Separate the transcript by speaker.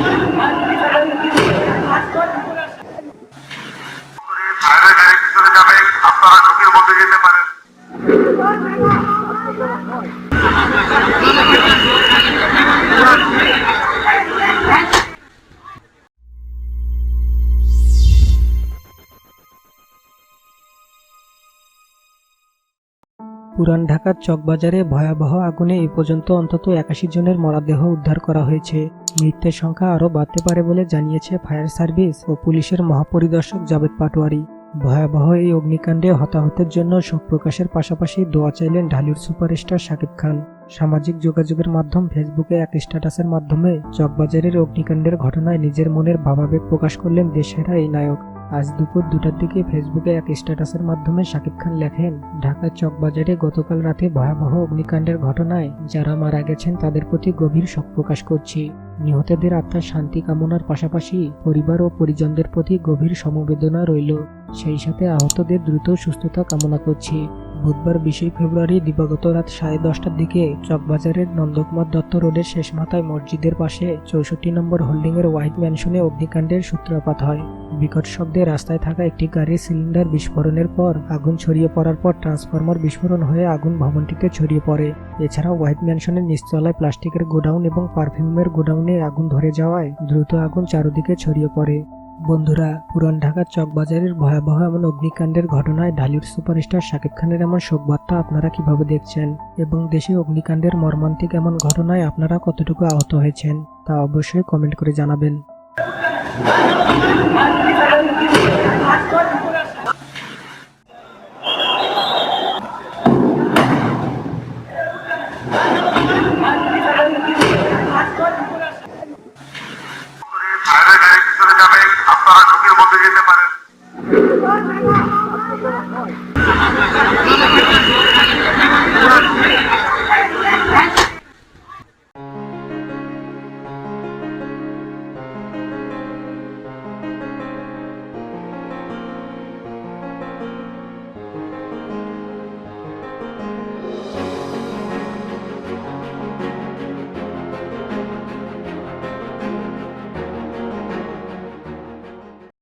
Speaker 1: আমি কি সবাই কি আজকে পুরান ঢাকার চকবাজারে ভয়াবহ আগুনে এ পর্যন্ত অন্তত একাশি জনের মরদেহ উদ্ধার করা হয়েছে। মৃতের সংখ্যা আরও বাড়তে পারে বলে জানিয়েছে ফায়ার সার্ভিস ও পুলিশের মহাপরিদর্শক জাবেদ পাটোয়ারি। ভয়াবহ এই অগ্নিকাণ্ডে হতাহতের জন্য শোক প্রকাশের পাশাপাশি দোয়া চাইলেন ঢালিউড সুপারস্টার শাকিব খান। সামাজিক যোগাযোগের মাধ্যম ফেসবুকে এক স্ট্যাটাসের মাধ্যমে চকবাজারের অগ্নিকাণ্ডের ঘটনায় নিজের মনের ভাবাবেগ প্রকাশ করলেন দেশেরা এই নায়ক। আজ দুপুর দুটার দিকে ফেসবুকে এক স্ট্যাটাসের মাধ্যমে শাকিব খান লেখেন ঢাকার চকবাজারে গতকাল রাতে ভয়াবহ অগ্নিকাণ্ডের ঘটনায় যারা মারা গেছেন তাদের প্রতি গভীর শোক প্রকাশ করছি। নিহতদের আত্মার শান্তি কামনার পাশাপাশি পরিবার ও পরিজনদের প্রতি গভীর সমবেদনা রইল। সেই সাথে আহতদের দ্রুত সুস্থতা কামনা করছি। বুধবার বিশে ফেব্রুয়ারি দিবাগত রাত সাড়ে দশটার দিকে চকবাজারের নন্দকুমার দত্ত রোডের শেষ মাথায় মসজিদের পাশে চৌষট্টি নম্বর হোল্ডিংয়ের হোয়াইট ম্যানশনে অগ্নিকাণ্ডের সূত্রপাত হয়। বিকট শব্দে রাস্তায় থাকা একটি গাড়ির সিলিন্ডার বিস্ফোরণের পর আগুন ছড়িয়ে পড়ার পর ট্রান্সফরমার বিস্ফোরণ হয়ে আগুন ভবনটিতে ছড়িয়ে পড়ে। এছাড়াও হোয়াইট ম্যানশনের নিচতলায় প্লাস্টিকের গোডাউন এবং পারফিউমের গোডাউনে আগুন ধরে যাওয়ায় দ্রুত আগুন চারদিকে ছড়িয়ে পড়ে। বন্ধুরা, পুরান ঢাকার চকবাজারের ভয়াবহ এমন অগ্নিকাণ্ডের ঘটনায় ঢালিউড সুপারস্টার শাকিব খানের এমন শোকবার্তা আপনারা কীভাবে দেখছেন? এবং দেশে অগ্নিকাণ্ডের মর্মান্তিক এমন ঘটনায় আপনারা কতটুকু আহত হয়েছেন? তা অবশ্যই কমেন্ট করে জানাবেন।